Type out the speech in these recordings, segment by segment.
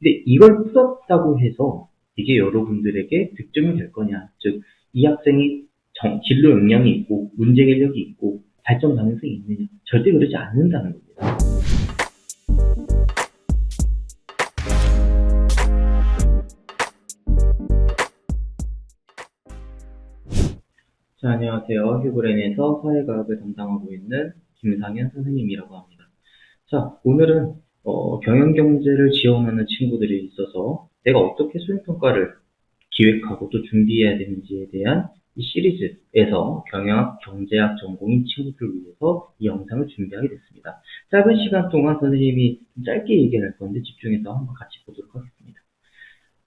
근데 이걸 풀었다고 해서 이게 여러분들에게 득점이 될 거냐. 즉, 이 학생이 정- 진로 역량이 있고, 문제 해결력이 있고, 발전 가능성이 있느냐. 절대 그러지 않는다는 겁니다. 자, 안녕하세요. 휴브렌에서 사회과학을 담당하고 있는 김상현 선생님이라고 합니다. 자, 오늘은 어, 경영경제를 지원하는 친구들이 있어서 내가 어떻게 수행평가를 기획하고 또 준비해야 되는지에 대한 이 시리즈에서 경영학, 경제학 전공인 친구들을 위해서 이 영상을 준비하게 됐습니다. 짧은 시간 동안 선생님이 좀 짧게 얘기할 건데 집중해서 한번 같이 보도록 하겠습니다.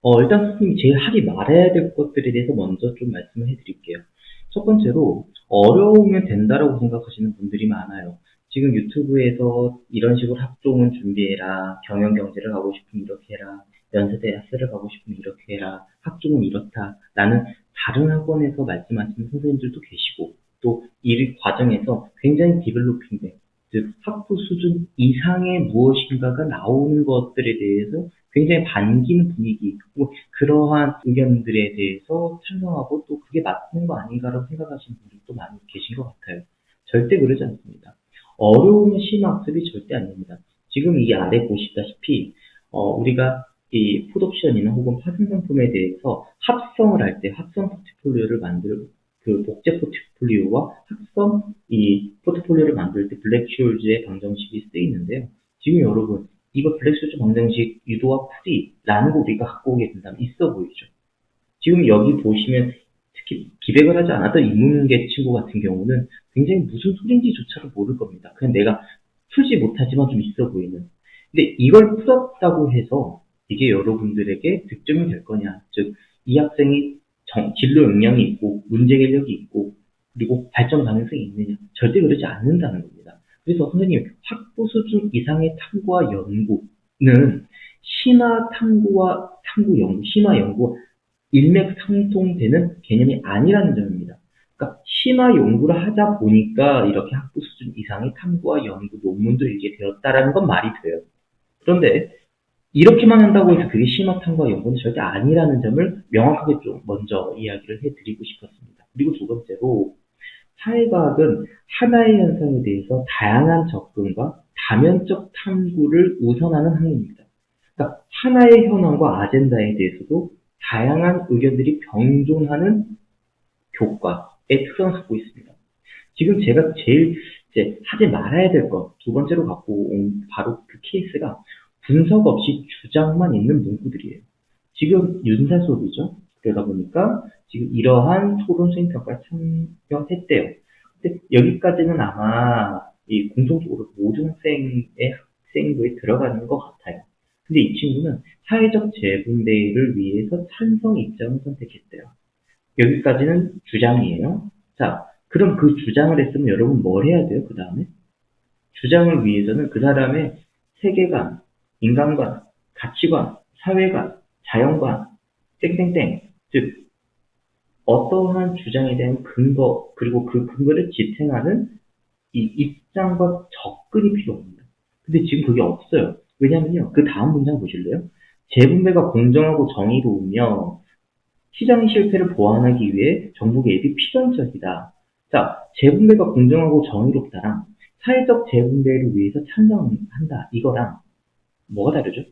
어, 일단 선생님이 제일 하지 말아야 될 것들에 대해서 먼저 좀 말씀을 해드릴게요. 첫 번째로 어려우면 된다라고 생각하시는 분들이 많아요. 지금 유튜브에서 이런 식으로 학종은 준비해라. 경영경제를 가고 싶으면 이렇게 해라. 연세대 야스를 가고 싶으면 이렇게 해라. 학종은 이렇다. 라는 다른 학원에서 말씀하시는 선생님들도 계시고 또 이 과정에서 굉장히 디벨로핑된 즉 학부 수준 이상의 무엇인가가 나오는 것들에 대해서 굉장히 반기는 분위기, 뭐 그러한 의견들에 대해서 찬성하고 또 그게 맞는 거 아닌가라고 생각하시는 분들도 많이 계신 것 같아요. 절대 그러지 않습니다. 어려우면 심학습이 절대 아닙니다. 지금 이 아래 보시다시피 어, 우리가 이 풋옵션이나 혹은 파생 상품에 대해서 합성을 할 때 합성 포트폴리오를 만들 그 복제 포트폴리오와 합성 이 포트폴리오를 만들 때 블랙쇼즈의 방정식이 쓰이는데요. 지금 여러분 이거 블랙쇼즈 방정식 유도와 풀이라는 거 우리가 갖고 오게 된다면 있어 보이죠. 지금 여기 보시면 특히 기백을 하지 않았던 인문계 친구 같은 경우는 굉장히 무슨 소리인지조차를 모를 겁니다. 그냥 내가 풀지 못하지만 좀 있어 보이는. 근데 이걸 풀었다고 해서 이게 여러분들에게 득점이 될 거냐. 즉, 이 학생이 정- 진로 역량이 있고, 문제 해결력이 있고, 그리고 발전 가능성이 있느냐. 절대 그러지 않는다는 겁니다. 그래서 선생님, 학부 수준 이상의 탐구와 연구는 심화 탐구와 탐구 연구, 심화 연구 일맥상통되는 개념이 아니라는 점입니다. 그러니까 심화 연구를 하다 보니까 이렇게 학부 수준 이상의 탐구와 연구 논문도 읽게 되었다라는 건 말이 돼요. 그런데 이렇게만 한다고 해서 그게 심화 탐구와 연구는 절대 아니라는 점을 명확하게 좀 먼저 이야기를 해드리고 싶었습니다. 그리고 두 번째로 사회과학은 하나의 현상에 대해서 다양한 접근과 다면적 탐구를 우선하는 학문입니다. 그러니까 하나의 현황과 아젠다에 대해서도 다양한 의견들이 병존하는 특성을 갖고 있습니다. 지금 제가 제일 이제 하지 말아야 될 것, 두 번째로 갖고 온 바로 그 케이스가 분석 없이 주장만 있는 문구들이에요. 지금 윤사 수업이죠. 그러다 보니까 지금 이러한 토론 수행 평가에 참여했대요. 근데 여기까지는 아마 이 공통적으로 모든 학생의 학생부에 들어가는 것 같아요. 근데 이 친구는 사회적 재분배를 위해서 찬성 입장을 선택했대요. 여기까지는 주장이에요. 자, 그럼 그 주장을 했으면 여러분 뭘 해야 돼요? 그 다음에? 주장을 위해서는 그 사람의 세계관, 인간관, 가치관, 사회관, 자연관, 땡땡땡. 즉, 어떠한 주장에 대한 근거, 그리고 그 근거를 지탱하는 이 입장과 접근이 필요합니다. 근데 지금 그게 없어요. 왜냐면요. 그 다음 문장 보실래요? 재분배가 공정하고 정의로우며 시장 실패를 보완하기 위해 정부 개입이 필연적이다. 자, 재분배가 공정하고 정의롭다랑 사회적 재분배를 위해서 찬성한다. 이거랑 뭐가 다르죠?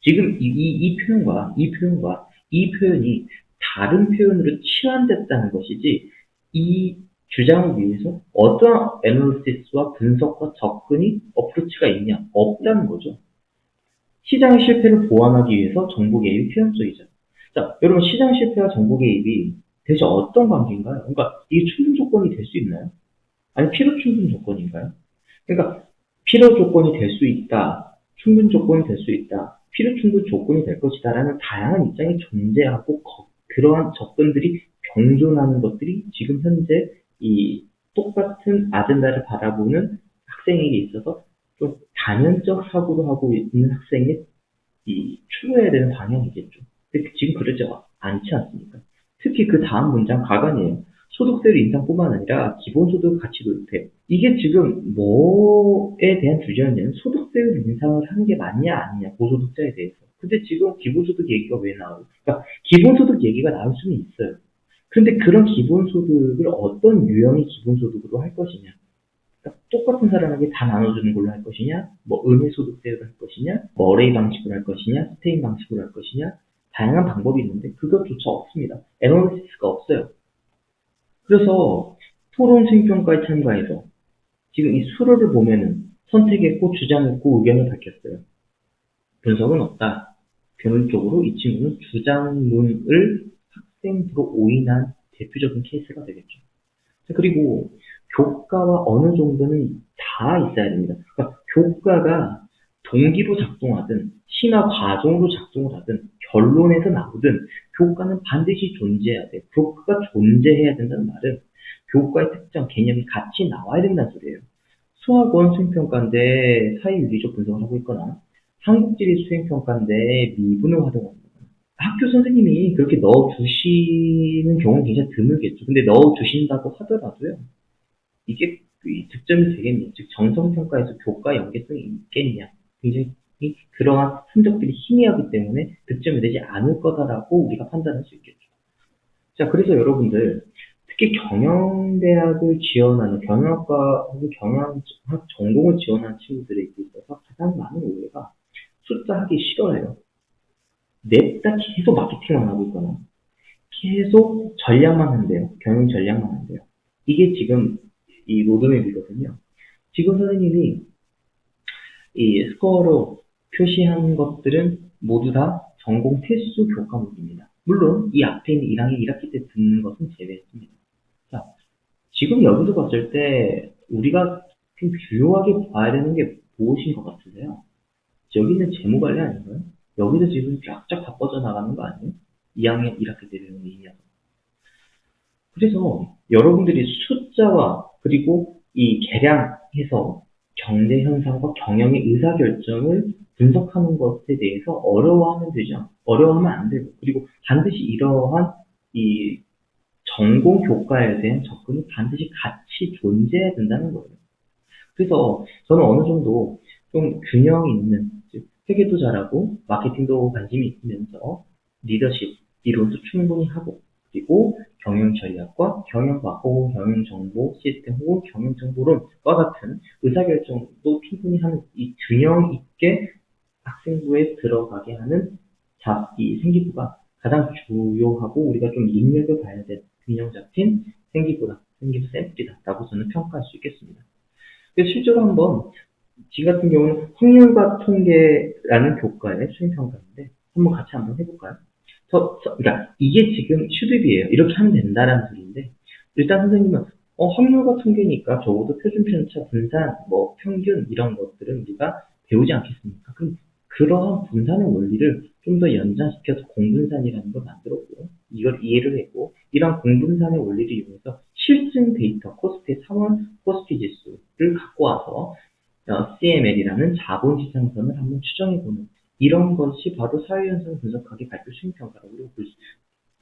지금 이, 이, 이 표현과 이 표현과 이 표현이 다른 표현으로 치환됐다는 것이지 이 주장을 위해서 어떠한 애널리시스와 분석과 접근이 어프로치가 있냐? 없다는 거죠. 시장의 실패를 보완하기 위해서 정부 개입이 필연적이죠. 자, 여러분 시장 실패와 정부 개입이 대체 어떤 관계인가요? 그러니까 이게 충분 조건이 될 수 있나요? 아니 필요 충분 조건인가요? 그러니까 필요 조건이 될 수 있다, 충분 조건이 될 수 있다, 필요 충분 조건이 될 것이다라는 다양한 입장이 존재하고 거- 그러한 접근들이 병존하는 것들이 지금 현재 이 똑같은 아젠다를 바라보는 학생에게 있어서 좀 다면적 사고를 하고 있는 학생의 이 추구해야 되는 방향이겠죠. 근데 지금 그러지 않지 않습니까? 특히 그 다음 문장 가관이에요. 소득세율 인상뿐만 아니라 기본소득 가치 도입해. 이게 지금 뭐에 대한 주제였냐면 소득세율 인상을 하는 게 맞냐 아니냐 고소득자에 대해서. 근데 지금 기본소득 얘기가 왜 나오고? 그러니까 기본소득 얘기가 나올 수는 있어요. 그런데 그런 기본소득을 어떤 유형의 기본소득으로 할 것이냐? 똑같은 사람에게 다 나눠주는 걸로 할 것이냐? 뭐 은혜소득제로 할 것이냐? 뭐 어레이 방식으로 할 것이냐? 스테인 방식으로 할 것이냐? 다양한 방법이 있는데 그것조차 없습니다. 애널리시스가 없어요. 그래서 토론 수행평가에 참가해서 지금 이 수로를 보면은 선택했고 주장했고 의견을 밝혔어요. 분석은 없다. 결론적으로 이 친구는 주장문을 학생으로 오인한 대표적인 케이스가 되겠죠. 자, 그리고 교과와 어느 정도는 다 있어야 됩니다. 그러니까 교과가 동기로 작동하든 심화 과정으로 작동을 하든 결론에서 나오든 교과는 반드시 존재해야 돼. 교과가 존재해야 된다는 말은 교과의 특정 개념이 같이 나와야 된다는 소리예요. 수학원 수행평가인데 사이윤리적 분석을 하고 있거나 한국지리 수행평가인데 미분을 활용하는 거거나 학교 선생님이 그렇게 넣어주시는 경우는 굉장히 드물겠죠. 근데 넣어주신다고 하더라도요. 이게 이 득점이 되겠냐. 즉 정성평가에서 교과 연계성이 있겠냐. 굉장히 그러한 흔적들이 희미하기 때문에 득점이 되지 않을 거다라고 우리가 판단할 수 있겠죠. 자, 그래서 여러분들 특히 경영대학을 지원하는 경영학과 혹은 경영학 전공을 지원하는 친구들에 있어서 가장 많은 오해가 숫자 하기 싫어해요. 냅다 계속 마케팅만 하고 있거나 계속 전략만 한대요. 경영 전략만 한대요. 이게 지금 이 로드맵이거든요. 지금 선생님이 이 스코어로 표시한 것들은 모두 다 전공 필수 교과목입니다. 물론 이 앞에 있는 1학기, 1학기 때 듣는 것은 제외했습니다. 자, 지금 여기서 봤을 때 우리가 좀 주요하게 봐야 되는 게 무엇인 것 같으세요? 여기 있는 재무관리 아닌가요? 여기서 지금 쫙쫙 바꿔져 나가는 거 아니에요? 2학년 1학기 때 배우는 이야기. 그래서 여러분들이 숫자와 그리고 이 계량해서 경제 현상과 경영의 의사결정을 분석하는 것에 대해서 어려워하면 되죠. 어려워하면 안 되고 그리고 반드시 이러한 이 전공 교과에 대한 접근이 반드시 같이 존재해야 된다는 거예요. 그래서 저는 어느 정도 좀 균형 있는 즉 회계도 잘하고 마케팅도 관심이 있으면서 리더십 이론도 충분히 하고 그리고 경영 전략과 경영과학 혹은 경영 정보 시스템 혹은 경영 정보론과 같은 의사결정도 충분히 하는 이 균형 있게 학생부에 들어가게 하는 자, 이 생기부가 가장 주요하고 우리가 좀 눈여겨봐야 될 균형 잡힌 생기부다, 생기부 샘플이다라고 저는 평가할 수 있겠습니다. 실제로 한번 지 같은 경우는 확률과 통계라는 교과의 수행평가인데 한번 같이 한번 해볼까요? 저, 저, 그러니까 이게 지금 슈드비예요. 이렇게 하면 된다라는 소리인데 일단 선생님은 어, 확률과 통계니까 적어도 표준 편차, 분산, 뭐 평균 이런 것들은 우리가 배우지 않겠습니까? 그럼 그러한 분산의 원리를 좀 더 연장시켜서 공분산이라는 걸 만들었고 이걸 이해를 했고 이런 공분산의 원리를 이용해서 실증 데이터 코스피 상원 코스피 지수를 갖고 와서 어, CML이라는 자본시장선을 한번 추정해 보는 이런 것이 바로 사회현상 분석학의 발표 수행평가라고 우리가 볼 수,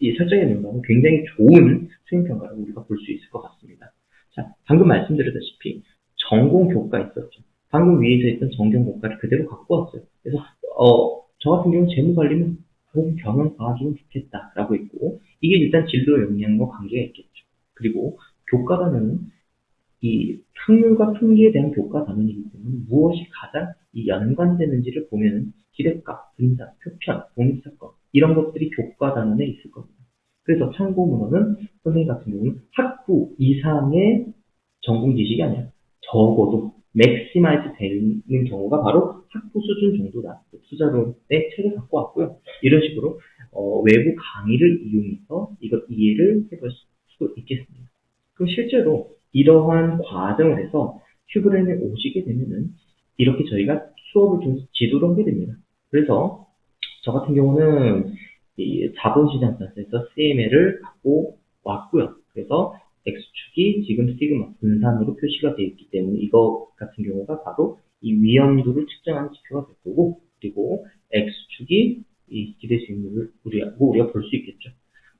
이 설정해 놓은 거는 굉장히 좋은 수행평가라고 우리가 볼 수 있을 것 같습니다. 자, 방금 말씀드렸다시피 전공 교과 있었죠. 방금 위에서 있던 전경 교과를 그대로 갖고 왔어요. 그래서 어, 저 같은 경우는 재무 관리는 혹은 경영과학이면 좋겠다라고 했고 이게 일단 진로 역량과 관계가 있겠죠. 그리고 교과 단어는 이 확률과 통계에 대한 교과 단원이기 때문에 무엇이 가장 이 연관되는지를 보면은 기대값, 분산, 표편, 독립사건 이런 것들이 교과 단원에 있을 겁니다. 그래서 참고 문헌은 선생님 같은 경우는 학부 이상의 전공 지식이 아니라 적어도 맥시마이즈 되는 경우가 바로 학부 수준 정도다. 투자론의 책을 갖고 왔고요. 이런 식으로 어, 외부 강의를 이용해서 이걸 이해를 해볼 수 있겠습니다. 그럼 실제로 이러한 과정을 해서 휴브렌에 오시게 되면은 이렇게 저희가 수업을 좀 지도를 하게 됩니다. 그래서 저 같은 경우는 이 자본시장 센서에서 CML을 갖고 왔고요. 그래서 X축이 지금 시그마 분산으로 표시가 되어 있기 때문에 이거 같은 경우가 바로 이 위험도를 측정하는 지표가 될 거고 그리고 X축이 이 기대 수익률을 우리가, 우리가 볼 수 있겠죠.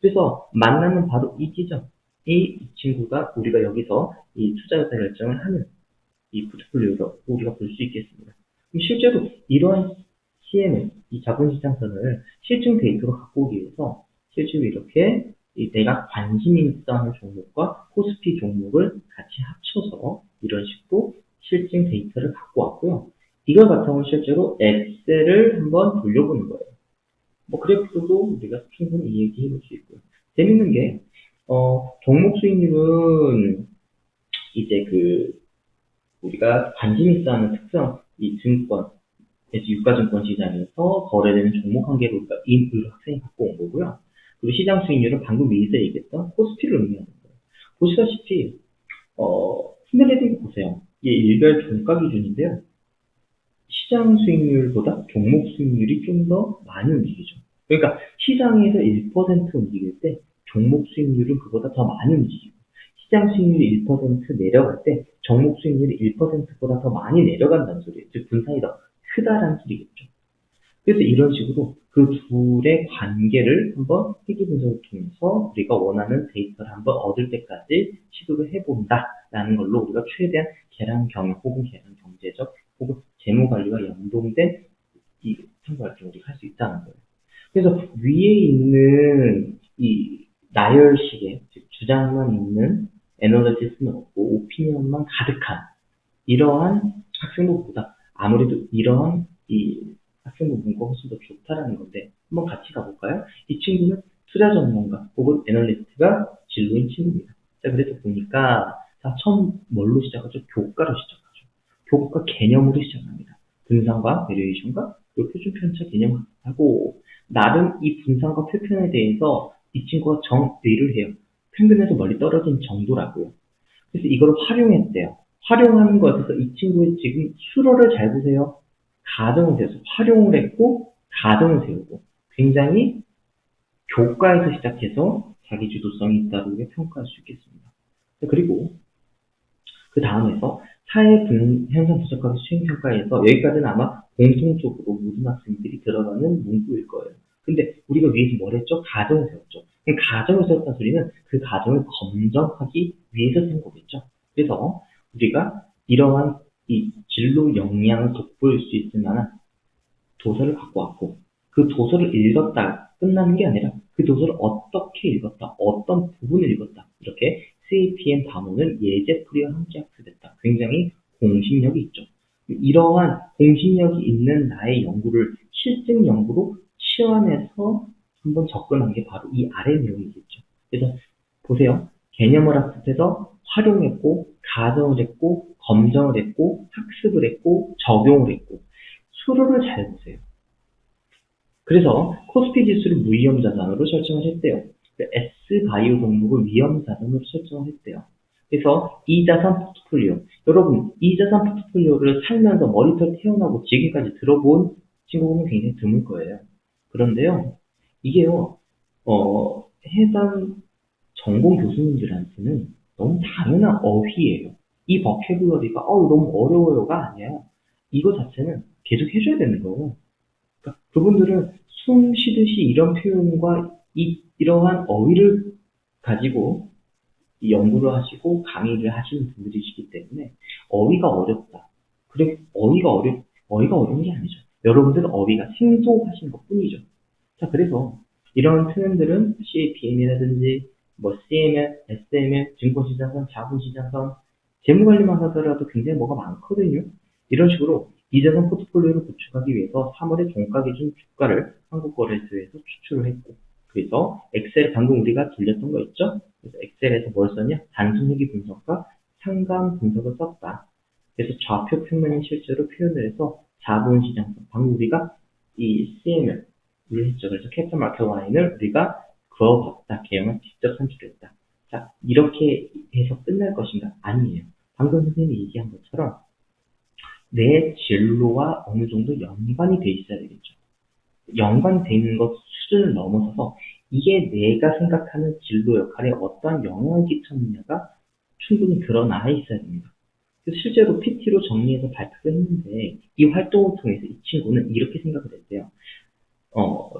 그래서 만나면 바로 이 지점 이 친구가 우리가 여기서 이 투자 의사 결정을 하는 이 포트폴리오로 우리가 볼 수 있겠습니다. 실제로 이러한 CMS, 이 자본시장선을 실증 데이터로 갖고 오기 위해서 실제로 이렇게 이 내가 관심 있어 하는 종목과 코스피 종목을 같이 합쳐서 이런 식으로 실증 데이터를 갖고 왔고요. 이걸 바탕으로 실제로 엑셀을 한번 돌려보는 거예요. 뭐 그래프도 우리가 충분히 얘기해 볼 수 있고요. 재밌는 게 어, 종목 수익률은 이제 그 우리가 관심 있어 하는 특성 이 증권 유가증권 시장에서 거래되는 종목 한 우리가 인으로 학생이 갖고 온 거고요. 그리고 시장 수익률은 방금 위에서 얘기했던 코스피를 의미하는 거예요. 보시다시피 어, 거 보세요. 이게 일별 종가 기준인데요. 시장 수익률보다 종목 수익률이 좀 더 많이 움직이죠. 그러니까 시장에서 1% 움직일 때 종목 수익률은 그보다 더 많이 움직이고 시장 수익률이 1% 내려갈 때 종목 수익률이 1%보다 더 많이 내려간다는 소리예요. 즉 분산이 더 크다라는 소리겠죠. 그래서 이런 식으로 그 둘의 관계를 한번 회귀 분석을 통해서 우리가 원하는 데이터를 한번 얻을 때까지 시도를 해본다라는 걸로 우리가 최대한 계량 경영 혹은 계량 경제적 혹은 재무 관리와 연동된 이 참고 활동을 우리가 할 수 있다는 거예요. 그래서 위에 있는 이 나열식의 즉 주장만 있는 에너지스는 없고 오피니언만 가득한 이러한 학생부보다 아무래도 이러한 이 학생부 문과 훨씬 더 좋다라는 건데 한번 같이 가볼까요? 이 친구는 투자 전문가 혹은 애널리스트가 진로인 친구입니다. 자 그래서 보니까 자 처음 뭘로 시작하죠? 교과로 시작하죠. 교과 개념으로 시작합니다. 분산과 베리에이션과 표준 편차 개념하고 나름 이 분산과 표편에 대해서 이 친구가 정의를 해요. 평균에서 멀리 떨어진 정도라고요. 그래서 이걸 활용했대요. 활용하는 것에서 이 친구의 지금 수로를 잘 보세요. 가정을 세워서 활용을 했고 가정을 세우고 굉장히 교과에서 시작해서 자기 주도성이 있다고 평가할 수 있겠습니다. 그리고 그 다음에서 사회 분, 현상 분석하기 수행 평가에서 여기까지는 아마 공통적으로 모든 학생들이 들어가는 문구일 거예요. 근데 우리가 위에서 뭘 했죠? 가정을 세웠죠. 가정을 세웠다는 소리는 그 가정을 검증하기 위해서 세운 거겠죠. 그래서 우리가 이러한 이 진로 역량을 돋보일 수 있을 만한 도서를 갖고 왔고 그 도서를 읽었다 끝나는 게 아니라 그 도서를 어떻게 읽었다 어떤 부분을 읽었다 이렇게 CAPM 담원을 예제풀이와 함께 학습했다. 굉장히 공신력이 있죠. 이러한 공신력이 있는 나의 연구를 실증 연구로 치환해서 한번 접근한 게 바로 이 아래 내용이겠죠. 그래서 보세요. 개념을 학습해서 활용했고 가정을 했고 검정을 했고 학습을 했고 적용을 했고 수로를 잘 보세요. 그래서 코스피 지수를 무위험 자산으로 설정을 했대요. S 바이오 종목을 위험 자산으로 설정을 했대요. 그래서 이 자산 포트폴리오 여러분 이 자산 포트폴리오를 살면서 머리털 태어나고 지금까지 들어본 친구분은 굉장히 드물 거예요. 그런데요 이게요 어, 해당 전공 교수님들한테는 너무 당연한 어휘예요. 이 버케블러리가 어 너무 어려워요가 아니에요. 이거 자체는 계속 해줘야 되는 거예요. 그러니까 그분들은 숨 쉬듯이 이런 표현과 이, 이러한 어휘를 가지고 연구를 하시고 강의를 하시는 분들이시기 때문에 어휘가 어렵다. 그래 어휘가 어렵 어휘가 어려운 게 아니죠. 여러분들은 어휘가 생소하신 것 뿐이죠. 자 그래서 이런 표현들은 CAPM이라든지 뭐 CML, SML, 증권시장선, 자본시장선, 재무관리만 하더라도 굉장히 뭐가 많거든요. 이런 식으로 이자산 포트폴리오를 구축하기 위해서 3월에 종가 기준 주가를 한국거래소에서 추출을 했고 그래서 엑셀 방금 우리가 들렸던 거 있죠? 그래서 엑셀에서 뭘 썼냐? 단순 회기 분석과 상감 분석을 썼다. 그래서 좌표 평면을 실제로 표현을 해서 자본시장성 방금 우리가 이 CM을 했죠. 그래서 캐피탈 마켓 와인을 우리가 그어봤다. 개형을 직접 산출했다. 자, 이렇게 해서 끝날 것인가? 아니에요. 방금 선생님이 얘기한 것처럼 내 진로와 어느 정도 연관이 돼 있어야 되겠죠. 연관돼 있는 것 수준을 넘어서서 이게 내가 생각하는 진로 역할에 어떠한 영향을 끼쳤느냐가 충분히 드러나 있어야 됩니다. 실제로 PT로 정리해서 발표를 했는데 이 활동을 통해서 이 친구는 이렇게 생각을 했대요. 어,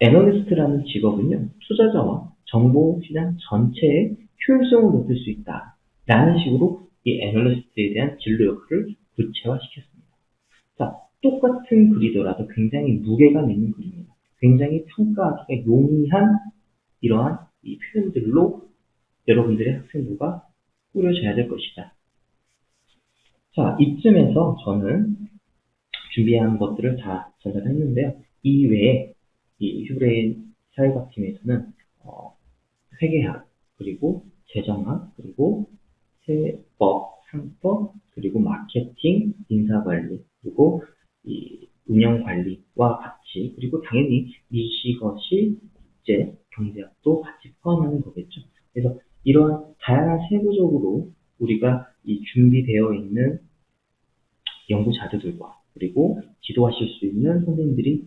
애널리스트라는 직업은요, 투자자와 정보시장 전체의 효율성을 높일 수 있다. 라는 식으로 이 애널리스트에 대한 진로 역할을 구체화시켰습니다. 자, 똑같은 글이더라도 굉장히 무게감 있는 글입니다. 굉장히 평가하기가 용이한 이러한 이 표현들로 여러분들의 학생부가 꾸려져야 될 것이다. 자, 이쯤에서 저는 준비한 것들을 다 전달했는데요. 이외에 이 휴브레인 사회과팀에서는 어, 회계학, 그리고 재정학, 그리고 세법, 상법, 그리고 마케팅, 인사관리, 그리고 이 운영관리와 같이, 그리고 당연히 미시것이 국제, 경제학도 같이 포함하는 거겠죠. 그래서 이러한 다양한 세부적으로 우리가 이 준비되어 있는 연구 자료들과 그리고 지도하실 수 있는 선생님들이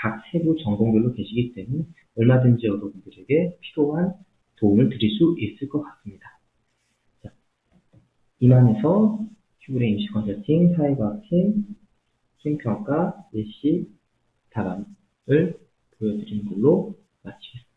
각 세부 전공별로 계시기 때문에 얼마든지 여러분들에게 필요한 도움을 드릴 수 있을 것 같습니다. 자, 이만해서 휴브레 임시 컨설팅 사회과학팀 수행평가 예시 답안을 보여드리는 걸로 마치겠습니다.